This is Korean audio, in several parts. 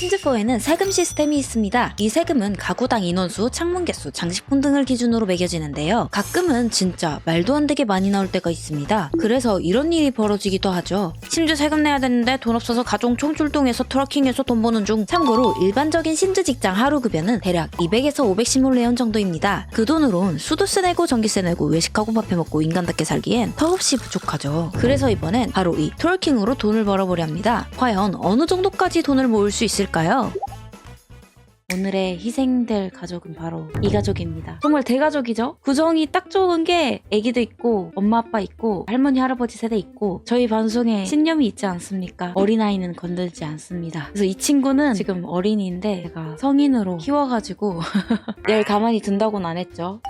심즈4에는 세금 시스템이 있습니다. 이 세금은 가구당 인원수, 창문 개수, 장식품 등을 기준으로 매겨지는데요. 가끔은 진짜 말도 안 되게 많이 나올 때가 있습니다. 그래서 이런 일이 벌어지기도 하죠. 심즈 세금 내야 되는데 돈 없어서 가족 총출동해서 트러킹해서 돈 버는 중. 참고로 일반적인 심즈 직장 하루 급여는 대략 200에서 510몰레온 정도입니다. 그 돈으론 수도세 내고 전기세 내고 외식하고 밥해 먹고 인간답게 살기엔 턱없이 부족하죠. 그래서 이번엔 바로 이 트월킹으로 돈을 벌어보려 합니다. 과연 어느 정도까지 돈을 모을 수 있을까 요? 오늘의 희생될 가족은 바로 이 가족입니다. 정말 대가족이죠? 구성이 딱 좋은 게 애기도 있고 엄마 아빠 있고 할머니 할아버지 세대 있고 저희 방송에 신념이 있지 않습니까? 어린아이는 건들지 않습니다. 그래서 이 친구는 지금 어린이인데 제가 성인으로 키워가지고 얘를 가만히 둔다고는 안 했죠.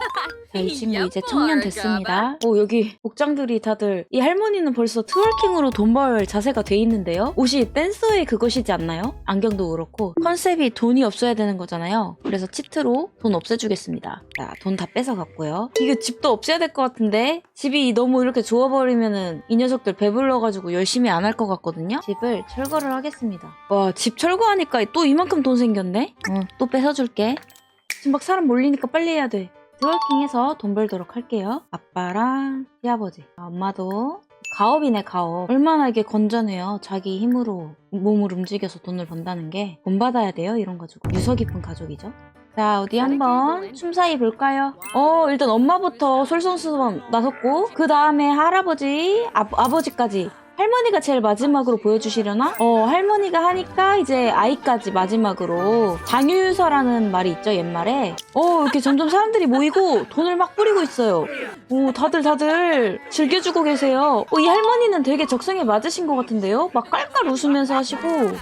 자, 이 친구 이제 청년 됐습니다. 오, 여기 복장들이 다들 이 할머니는 벌써 트월킹으로 돈 벌 자세가 돼 있는데요. 옷이 댄서의 그것이지 않나요? 안경도 그렇고 컨셉이 돈이 없어야 되는 거잖아요. 그래서 치트로 돈 없애주겠습니다. 자, 돈 다 뺏어갔고요. 이거 집도 없애야 될 것 같은데 집이 너무 이렇게 좋아버리면은 이 녀석들 배불러가지고 열심히 안 할 것 같거든요. 집을 철거를 하겠습니다. 와, 집 철거하니까 또 이만큼 돈 생겼네? 어, 또 뺏어줄게. 지금 막 사람 몰리니까 빨리 해야 돼. 트월킹해서 돈 벌도록 할게요. 아빠랑 시아버지, 엄마도 가업이네 가업. 얼마나 이게 건전해요. 자기 힘으로 몸을 움직여서 돈을 번다는 게돈 받아야 돼요. 이런 가지고 유서 깊은 가족이죠. 자 어디 한번 춤사위 볼까요? 어 일단 엄마부터 솔선수범 나섰고 그 다음에 할아버지 아, 아버지까지 할머니가 제일 마지막으로 보여주시려나? 어, 할머니가 하니까 이제 아이까지 마지막으로 장유유서라는 말이 있죠, 옛말에. 어, 이렇게 점점 사람들이 모이고 돈을 막 뿌리고 있어요. 오, 다들 다들 즐겨주고 계세요. 어, 이 할머니는 되게 적성에 맞으신 것 같은데요? 막 깔깔 웃으면서 하시고.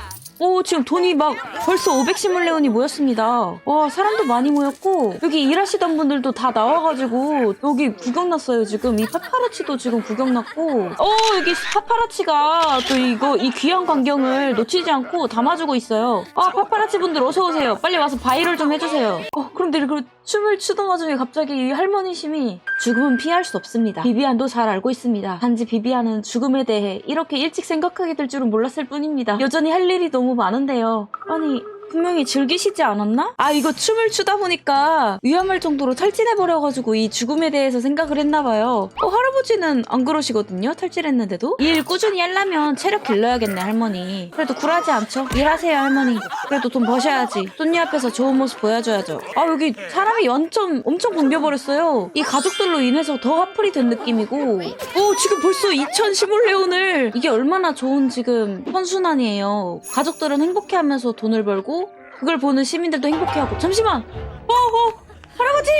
오, 지금 돈이 막 벌써 510몰레온이 모였습니다. 와, 사람도 많이 모였고, 여기 일하시던 분들도 다 나와가지고, 여기 구경 났어요, 지금. 이 파파라치도 지금 구경 났고, 어, 여기 파파라치가 또 이거, 이 귀한 광경을 놓치지 않고 담아주고 있어요. 아, 파파라치 분들 어서오세요. 빨리 와서 바이럴 좀 해주세요. 어, 그런데 그 춤을 추던 와중에 갑자기 이 할머니심이 죽음은 피할 수 없습니다. 비비안도 잘 알고 있습니다. 단지 비비안은 죽음에 대해 이렇게 일찍 생각하게 될 줄은 몰랐을 뿐입니다. 여전히 할 일이 너무 많은데요. 아니, 분명히 즐기시지 않았나? 아, 이거 춤을 추다 보니까 위험할 정도로 탈진해버려가지고 이 죽음에 대해서 생각을 했나봐요. 어, 할아버지는 안 그러시거든요? 탈진했는데도? 일 꾸준히 하려면 체력 길러야겠네, 할머니. 그래도 굴하지 않죠? 일하세요, 할머니. 그래도 돈 버셔야지. 손님 앞에서 좋은 모습 보여줘야죠. 아, 여기 사람이 완전 엄청 붐벼버렸어요. 이 가족들로 인해서 더 화풀이 된 느낌이고. 오, 지금 벌써 2015레온을 이게 얼마나 좋은 지금 선순환이에요. 가족들은 행복해하면서 돈을 벌고 그걸 보는 시민들도 행복해하고. 잠시만! 어, 어, 할아버지!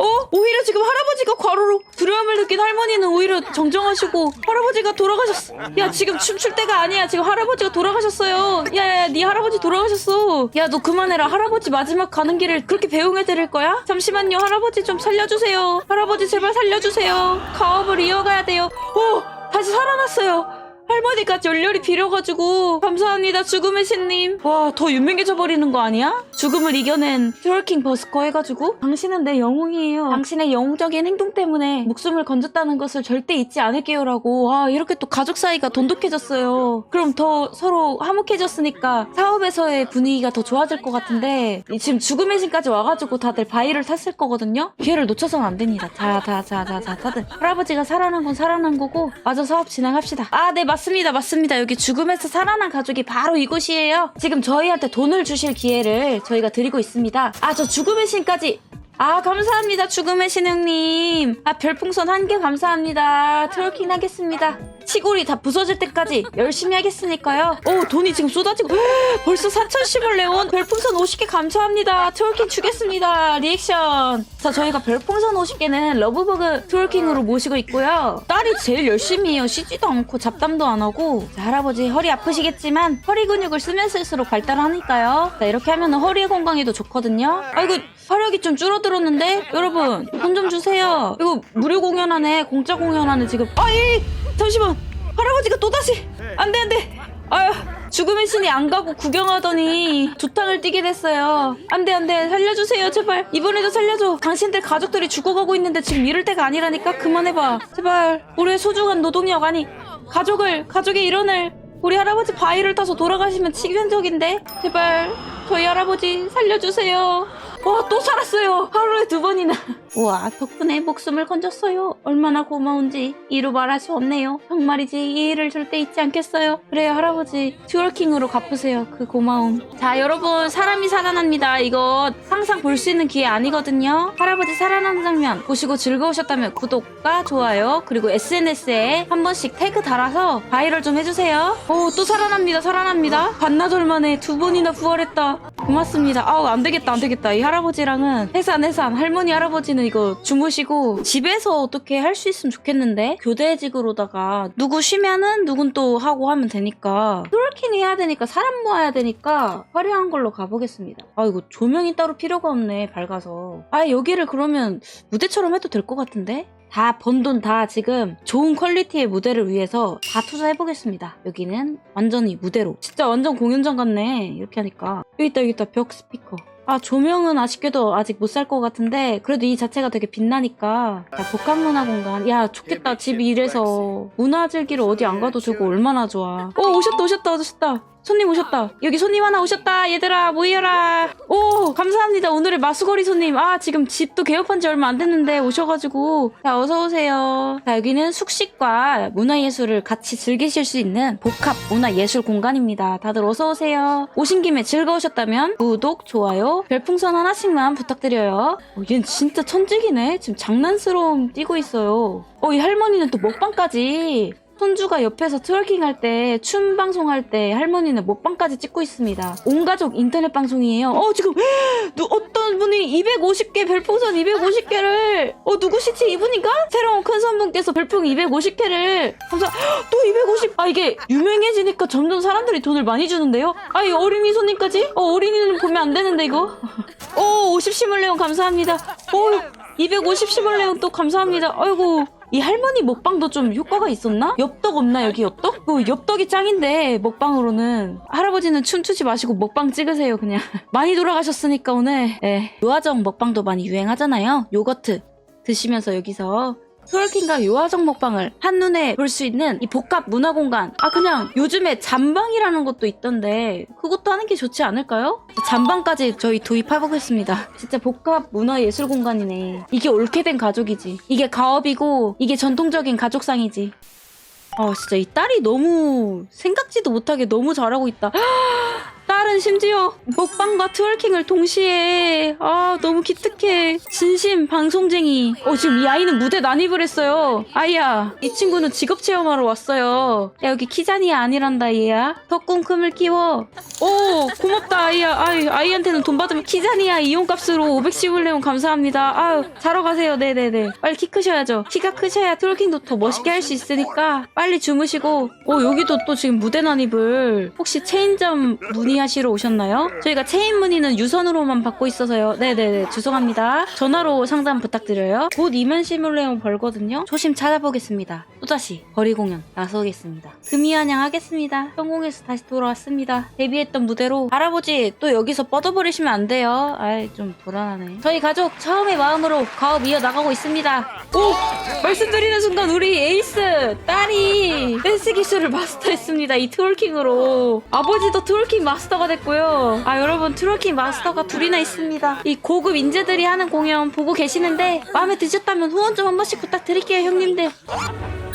어? 오히려 지금 할아버지가 과로로 두려움을 느낀 할머니는 오히려 정정하시고 할아버지가 돌아가셨어 야 지금 춤출 때가 아니야. 지금 할아버지가 돌아가셨어요. 야야야 네 할아버지 돌아가셨어. 야 너 그만해라. 할아버지 마지막 가는 길을 그렇게 배웅해 드릴 거야? 잠시만요. 할아버지 좀 살려주세요. 할아버지 제발 살려주세요. 가업을 이어가야 돼요. 오! 다시 살아났어요 할머니가 열렬히 빌어가지고 감사합니다 죽음의 신님. 와 더 유명해져 버리는 거 아니야? 죽음을 이겨낸 트월킹 버스커 해가지고? 당신은 내 영웅이에요. 당신의 영웅적인 행동 때문에 목숨을 건졌다는 것을 절대 잊지 않을게요 라고. 와 이렇게 또 가족 사이가 돈독해졌어요. 그럼 더 서로 화목해졌으니까 사업에서의 분위기가 더 좋아질 것 같은데 이 지금 죽음의 신까지 와가지고 다들 바위를 탔을 거거든요? 기회를 놓쳐서는 안 됩니다. 자 자 자 자자 다들. 할아버지가 살아난 건 살아난 거고 마저 사업 진행합시다. 아네 맞 습니다 맞습니다. 여기 죽음에서 살아난 가족이 바로 이곳이에요. 지금 저희한테 돈을 주실 기회를 저희가 드리고 있습니다. 아 저 죽음의 신까지 아 감사합니다 죽음의 신형님. 아 별풍선 한 개 감사합니다. 트월킹 하겠습니다. 치골이 다 부서질 때까지 열심히 하겠으니까요. 오 돈이 지금 쏟아지고 벌써 4,010을 내온 별풍선 50개 감사합니다. 트월킹 주겠습니다 리액션. 자 저희가 별풍선 50개는 러브버그 트월킹으로 모시고 있고요. 딸이 제일 열심히 해요. 쉬지도 않고 잡담도 안 하고. 자, 할아버지 허리 아프시겠지만 허리 근육을 쓰면 쓸수록 발달하니까요. 자 이렇게 하면 허리 건강에도 좋거든요. 아이고 화력이 좀 줄어들었는데? 여러분 돈 좀 주세요. 이거 무료 공연하네 공짜 공연하네 지금. 아이 잠시만. 할아버지가 또다시. 안 돼 안 돼. 아유 죽음의 신이 안 가고 구경하더니 두탕을 뛰게 됐어요. 안 돼 안 돼. 살려주세요 제발. 이번에도 살려줘. 당신들 가족들이 죽어가고 있는데 지금 이럴 때가 아니라니까? 그만해봐. 제발. 우리의 소중한 노동력 아니 가족을 가족의 일원을 우리 할아버지 바위를 타서 돌아가시면 치명적인데? 제발. 저희 할아버지 살려주세요. 와또 살았어요. 하루에 두 번이나. 우와 덕분에 목숨을 건졌어요. 얼마나 고마운지 이루 말할 수 없네요. 정말이지 이 일을 절대 잊지 않겠어요. 그래요 할아버지 튜얼킹으로 갚으세요 그 고마움. 자 여러분 사람이 살아납니다. 이거 항상 볼 수 있는 기회 아니거든요. 할아버지 살아나는 장면 보시고 즐거우셨다면 구독과 좋아요 그리고 SNS에 한 번씩 태그 달아서 바이럴 좀 해주세요. 오 또 살아납니다 살아납니다. 반나절 만에 두 번이나 부활했다. 고맙습니다. 아우 안 되겠다 안 되겠다. 이 할아버지랑은 해산 해산. 할머니 할아버지는 이거 주무시고 집에서 어떻게 할 수 있으면 좋겠는데 교대직으로다가 누구 쉬면은 누군 또 하고 하면 되니까 트월킹 해야 되니까 사람 모아야 되니까 화려한 걸로 가보겠습니다. 아 이거 조명이 따로 필요가 없네 밝아서. 아 여기를 그러면 무대처럼 해도 될 것 같은데? 다 번 돈 다 지금 좋은 퀄리티의 무대를 위해서 다 투자해보겠습니다. 여기는 완전히 무대로. 진짜 완전 공연장 같네. 이렇게 하니까. 여기 있다, 여기 있다. 벽 스피커. 아, 조명은 아쉽게도 아직 못 살 것 같은데, 그래도 이 자체가 되게 빛나니까. 야, 복합문화 공간. 야, 좋겠다. 집 이래서. 문화 즐기러 어디 안 가도 저거 얼마나 좋아. 오, 오셨다, 오셨다, 오셨다. 손님 오셨다. 여기 손님 하나 오셨다. 얘들아, 모여라. 오, 감사합니다. 오늘의 마수거리 손님. 아, 지금 집도 개업한 지 얼마 안 됐는데 오셔가지고. 자, 어서 오세요. 자, 여기는 숙식과 문화예술을 같이 즐기실 수 있는 복합 문화예술 공간입니다. 다들 어서 오세요. 오신 김에 즐거우셨다면 구독, 좋아요, 별풍선 하나씩만 부탁드려요. 어, 얜 진짜 천직이네. 지금 장난스러움 띄고 있어요. 어, 이 할머니는 또 먹방까지. 손주가 옆에서 트월킹 할 때, 춤 방송할 때 할머니는 먹방까지 찍고 있습니다. 온 가족 인터넷 방송이에요. 어, 지금, 누, 어떤 분이 250개, 별풍선 250개를, 어, 누구시지? 이분인가? 새로운 큰 손분께서 별풍 250개를, 감사, 또 250, 아, 이게 유명해지니까 점점 사람들이 돈을 많이 주는데요? 아, 이 어린이 손님까지? 어, 어린이는 보면 안 되는데, 이거? 오, 50 시뮬레온 감사합니다. 오, 250 시뮬레온 또 감사합니다. 아이고. 이 할머니 먹방도 좀 효과가 있었나? 엽떡 없나 여기 엽떡? 그 엽떡이 짱인데 먹방으로는 할아버지는 춤추지 마시고 먹방 찍으세요 그냥 많이 돌아가셨으니까 오늘 예 요아정 먹방도 많이 유행하잖아요 요거트 드시면서 여기서 트월킹과 요아정 먹방을 한눈에 볼 수 있는 이 복합 문화 공간. 아, 그냥 요즘에 잠방이라는 것도 있던데, 그것도 하는 게 좋지 않을까요? 잠방까지 저희 도입해보겠습니다. 진짜 복합 문화 예술 공간이네. 이게 옳게 된 가족이지. 이게 가업이고, 이게 전통적인 가족상이지. 아, 진짜 이 딸이 너무 생각지도 못하게 너무 잘하고 있다. 딸 은 심지어 먹방과 트월킹을 동시에. 아 너무 기특해. 진심 방송쟁이. 어 지금 이 아이는 무대 난입을 했어요. 아이야 이 친구는 직업 체험하러 왔어요. 야 여기 키자니야 아니란다 얘야. 더 꿈꿈을 키워. 오 고맙다 아이야. 아이, 아이한테는 돈 받으면 키자니야 이용값으로 510을 감사합니다. 아유 자러 가세요. 네네네. 빨리 키 크셔야죠. 키가 크셔야 트월킹도 더 멋있게 할 수 있으니까 빨리 주무시고. 어 여기도 또 지금 무대 난입을. 혹시 체인점 문의하시 러 오셨나요? 저희가 체인 문의는 유선으로만 받고 있어서요. 네네네. 죄송합니다. 전화로 상담 부탁드려요. 곧 이면 시뮬레온 벌거든요. 조심 찾아보겠습니다. 또다시 거리 공연 나서겠습니다. 금이한양 하겠습니다. 성공해서 다시 돌아왔습니다. 데뷔했던 무대로 할아버지 또 여기서 뻗어버리시면 안 돼요. 아이 좀 불안하네. 저희 가족 처음의 마음으로 가업 이어 나가고 있습니다. 오! 말씀드리는 순간 우리 에이스 딸이 댄스 기술을 마스터했습니다. 이 트월킹으로. 아버지도 트월킹 마스터 가 됐고요. 아 여러분 트월킹 마스터가 둘이나 있습니다. 이 고급 인재들이 하는 공연 보고 계시는데 마음에 드셨다면 후원 좀 한 번씩 부탁드릴게요 형님들.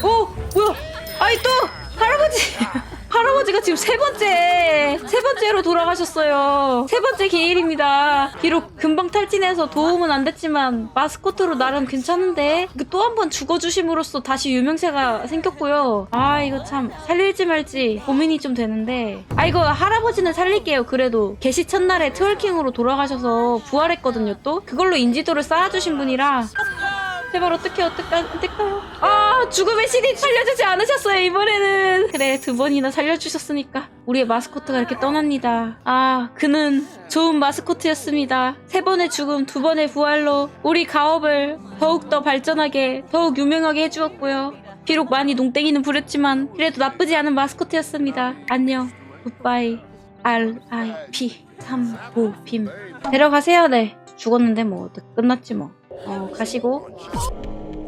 오 뭐야? 아이 또 할아버지 할아버지가 지금 세 번째 세 번째로 돌아가셨어요. 세 번째 기일입니다. 비록 금방 탈진해서 도움은 안 됐지만 마스코트로 나름 괜찮은데 또 한 번 죽어주심으로써 다시 유명세가 생겼고요. 아 이거 참 살릴지 말지 고민이 좀 되는데. 아 이거 할아버지는 살릴게요. 그래도 개시 첫날에 트월킹으로 돌아가셔서 부활했거든요 또. 그걸로 인지도를 쌓아주신 분이라. 제발 어떻게 어떡하, 어떡해요? 아 죽음의 신이 살려주지 않으셨어요 이번에는. 그래 두 번이나 살려주셨으니까 우리의 마스코트가 이렇게 떠납니다. 아 그는 좋은 마스코트였습니다. 세 번의 죽음 두 번의 부활로 우리 가업을 더욱더 발전하게 더욱 유명하게 해주었고요. 비록 많이 농땡이는 부렸지만 그래도 나쁘지 않은 마스코트였습니다. 안녕. 굿바이. R.I.P. 삼보빔. 데려가세요. 네. 죽었는데 뭐 끝났지 뭐. 어, 가시고.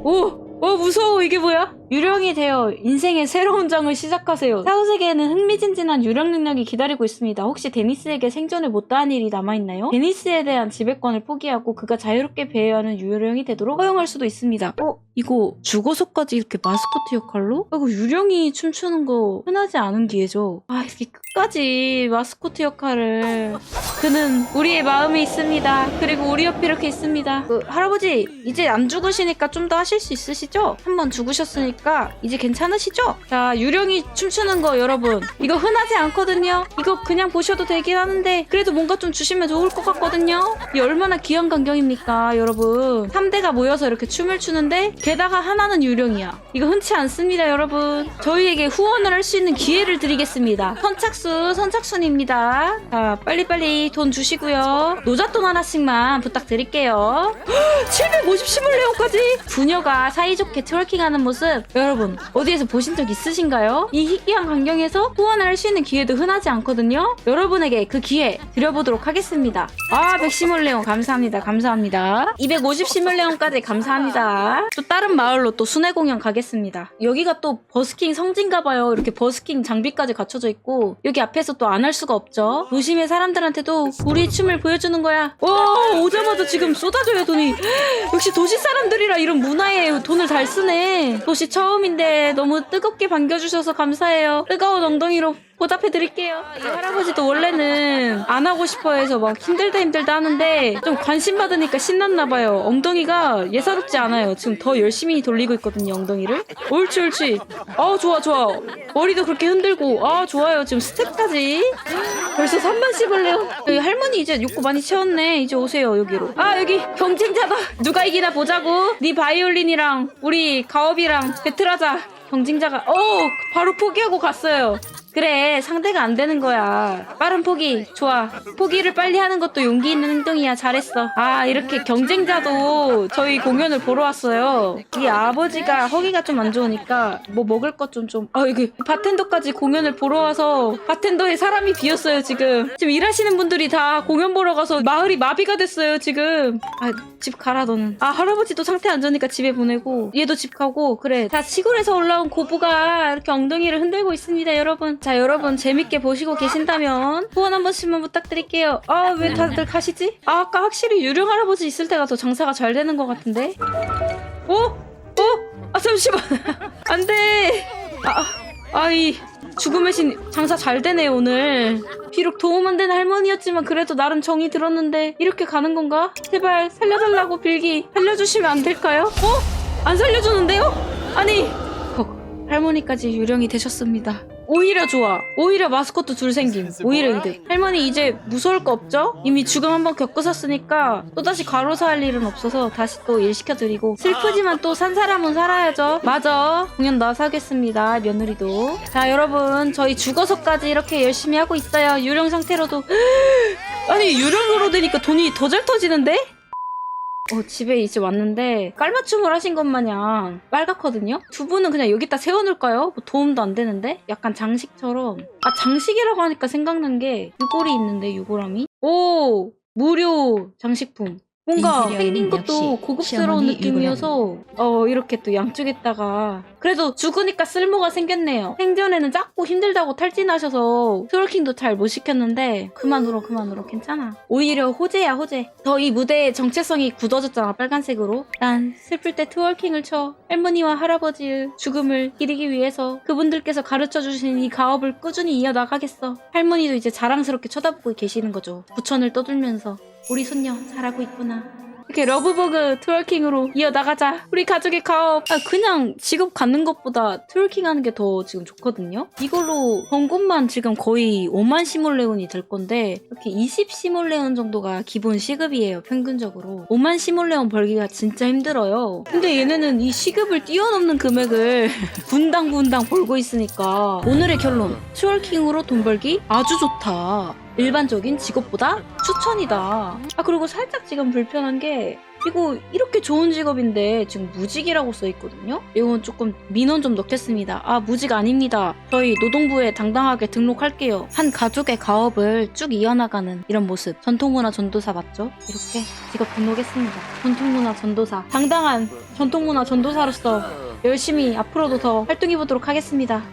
오! 어 무서워 이게 뭐야? 유령이 되어 인생의 새로운 장을 시작하세요. 사후세계에는 흥미진진한 유령 능력이 기다리고 있습니다. 혹시 데니스에게 생존을 못다한 일이 남아있나요? 데니스에 대한 지배권을 포기하고 그가 자유롭게 배회하는 유령이 되도록 허용할 수도 있습니다. 어? 이거 죽어서까지 이렇게 마스코트 역할로? 아, 이거 유령이 춤추는 거 흔하지 않은 기회죠. 아 이렇게 끝까지 마스코트 역할을 그는 우리의 마음에 있습니다. 그리고 우리 옆에 이렇게 있습니다. 그, 할아버지 이제 안 죽으시니까 좀 더 하실 수 있으시죠? 한번 죽으셨으니까 이제 괜찮으시죠? 자 유령이 춤추는 거 여러분 이거 흔하지 않거든요. 이거 그냥 보셔도 되긴 하는데 그래도 뭔가 좀 주시면 좋을 것 같거든요. 이 얼마나 귀한 광경입니까 여러분? 3대가 모여서 이렇게 춤을 추는데 게다가 하나는 유령이야. 이거 흔치 않습니다 여러분. 저희에게 후원을 할 수 있는 기회를 드리겠습니다. 선착순 선착순입니다. 자 빨리빨리 돈 주시고요. 노잣돈 하나씩만 부탁드릴게요. 750 시뮬레온까지 부녀가 사이좋게 트월킹하는 모습 여러분 어디에서 보신 적 있으신가요? 이 희귀한 광경에서 후원을 할 수 있는 기회도 흔하지 않거든요 여러분에게 그 기회 드려보도록 하겠습니다 아 100 시뮬레온 감사합니다 감사합니다 250 시뮬레온까지 감사합니다 또다 른 마을로 또 순회 공연 가겠습니다. 여기가 또 버스킹 성진가봐요. 이렇게 버스킹 장비까지 갖춰져 있고 여기 앞에서 또 안 할 수가 없죠. 도심의 사람들한테도 우리 춤을 보여주는 거야. 와 오자마자 지금 쏟아져요 돈이. 역시 도시 사람들이라 이런 문화에 돈을 잘 쓰네. 도시 처음인데 너무 뜨겁게 반겨주셔서 감사해요. 뜨거운 엉덩이로 보답해 드릴게요. 이 할아버지도 원래는 안 하고 싶어 해서 막 힘들다 힘들다 하는데 좀 관심 받으니까 신났나 봐요. 엉덩이가 예사롭지 않아요. 지금 더 열심히 돌리고 있거든요, 엉덩이를. 옳지, 옳지. 아, 좋아, 좋아. 머리도 그렇게 흔들고. 아, 좋아요. 지금 스텝까지. 벌써 3만 씹을래요. 여기 할머니 이제 욕구 많이 채웠네. 이제 오세요, 여기로. 아, 여기 경쟁자다. 누가 이기나 보자고. 네 바이올린이랑 우리 가업이랑 배틀하자. 경쟁자가, 어, 바로 포기하고 갔어요. 그래 상대가 안 되는 거야. 빠른 포기 좋아. 포기를 빨리 하는 것도 용기 있는 행동이야. 잘했어. 아 이렇게 경쟁자도 저희 공연을 보러 왔어요. 이 아버지가 허기가 좀 안 좋으니까 뭐 먹을 것 좀 좀. 아 이게 바텐더까지 공연을 보러 와서 바텐더에 사람이 비었어요 지금. 지금 일하시는 분들이 다 공연 보러 가서 마을이 마비가 됐어요 지금. 아 집 가라 너는. 아 할아버지도 상태 안 좋으니까 집에 보내고 얘도 집 가고. 그래. 다 시골에서 올라온 고부가 이렇게 엉덩이를 흔들고 있습니다 여러분 자 여러분 재밌게 보시고 계신다면 후원 한 번씩만 부탁드릴게요 아 왜 다들 가시지? 아 아까 확실히 유령 할아버지 있을 때가 더 장사가 잘 되는 것 같은데 어? 어? 아 잠시만 안돼 아, 아이 죽음의 신 장사 잘 되네 오늘 비록 도움 안 되는 할머니였지만 그래도 나름 정이 들었는데 이렇게 가는 건가? 제발 살려달라고 빌기 살려주시면 안 될까요? 어? 안 살려주는데요? 아니 헉, 할머니까지 유령이 되셨습니다 오히려 좋아. 오히려 마스코트 둘 생김. 오히려 이득. 할머니 이제 무서울 거 없죠? 이미 죽음 한번 겪으셨으니까 또다시 과로사 할 일은 없어서 다시 또 일 시켜드리고. 슬프지만 또 산 사람은 살아야죠. 맞아. 공연 나와서 하겠습니다. 며느리도. 자 여러분. 저희 죽어서까지 이렇게 열심히 하고 있어요. 유령 상태로도. 아니 유령으로 되니까 돈이 더 잘 터지는데? 어, 집에 이제 왔는데 깔맞춤을 하신 것 마냥 빨갛거든요? 두 분은 그냥 여기다 세워놓을까요? 뭐 도움도 안 되는데? 약간 장식처럼 아 장식이라고 하니까 생각난 게 유골이 있는데 유골함이 오 무료 장식품 뭔가 인테리어는 생긴 것도 역시 고급스러운 시어머니 느낌이어서 어 이렇게 또 양쪽에다가 그래도 죽으니까 쓸모가 생겼네요. 생전에는 작고 힘들다고 탈진하셔서 트월킹도 잘 못 시켰는데 그만 울어 그만 울어 괜찮아. 오히려 호재야 호재. 더 이 무대의 정체성이 굳어졌잖아 빨간색으로. 난 슬플 때 트월킹을 쳐 할머니와 할아버지의 죽음을 기리기 위해서 그분들께서 가르쳐 주신 이 가업을 꾸준히 이어나가겠어. 할머니도 이제 자랑스럽게 쳐다보고 계시는 거죠. 부천을 떠들면서 우리 손녀 잘하고 있구나. 이렇게 러브버그 트월킹으로 이어나가자. 우리 가족의 가업. 아, 그냥 직업 갖는 것보다 트월킹 하는 게 더 지금 좋거든요? 이걸로 번 것만 지금 거의 5만 시몰레온이 될 건데, 이렇게 20 시몰레온 정도가 기본 시급이에요, 평균적으로. 5만 시몰레온 벌기가 진짜 힘들어요. 근데 얘네는 이 시급을 뛰어넘는 금액을 분당 분당 벌고 있으니까. 오늘의 결론. 트월킹으로 돈 벌기 아주 좋다. 일반적인 직업보다 추천이다. 아 그리고 살짝 지금 불편한 게 이거 이렇게 좋은 직업인데 지금 무직이라고 써 있거든요. 이건 조금 민원 좀 넣겠습니다. 아 무직 아닙니다. 저희 노동부에 당당하게 등록할게요. 한 가족의 가업을 쭉 이어나가는 이런 모습. 전통문화 전도사 맞죠? 이렇게 직업 등록했습니다. 전통문화 전도사. 당당한 전통문화 전도사로서 열심히 앞으로도 더 활동해 보도록 하겠습니다.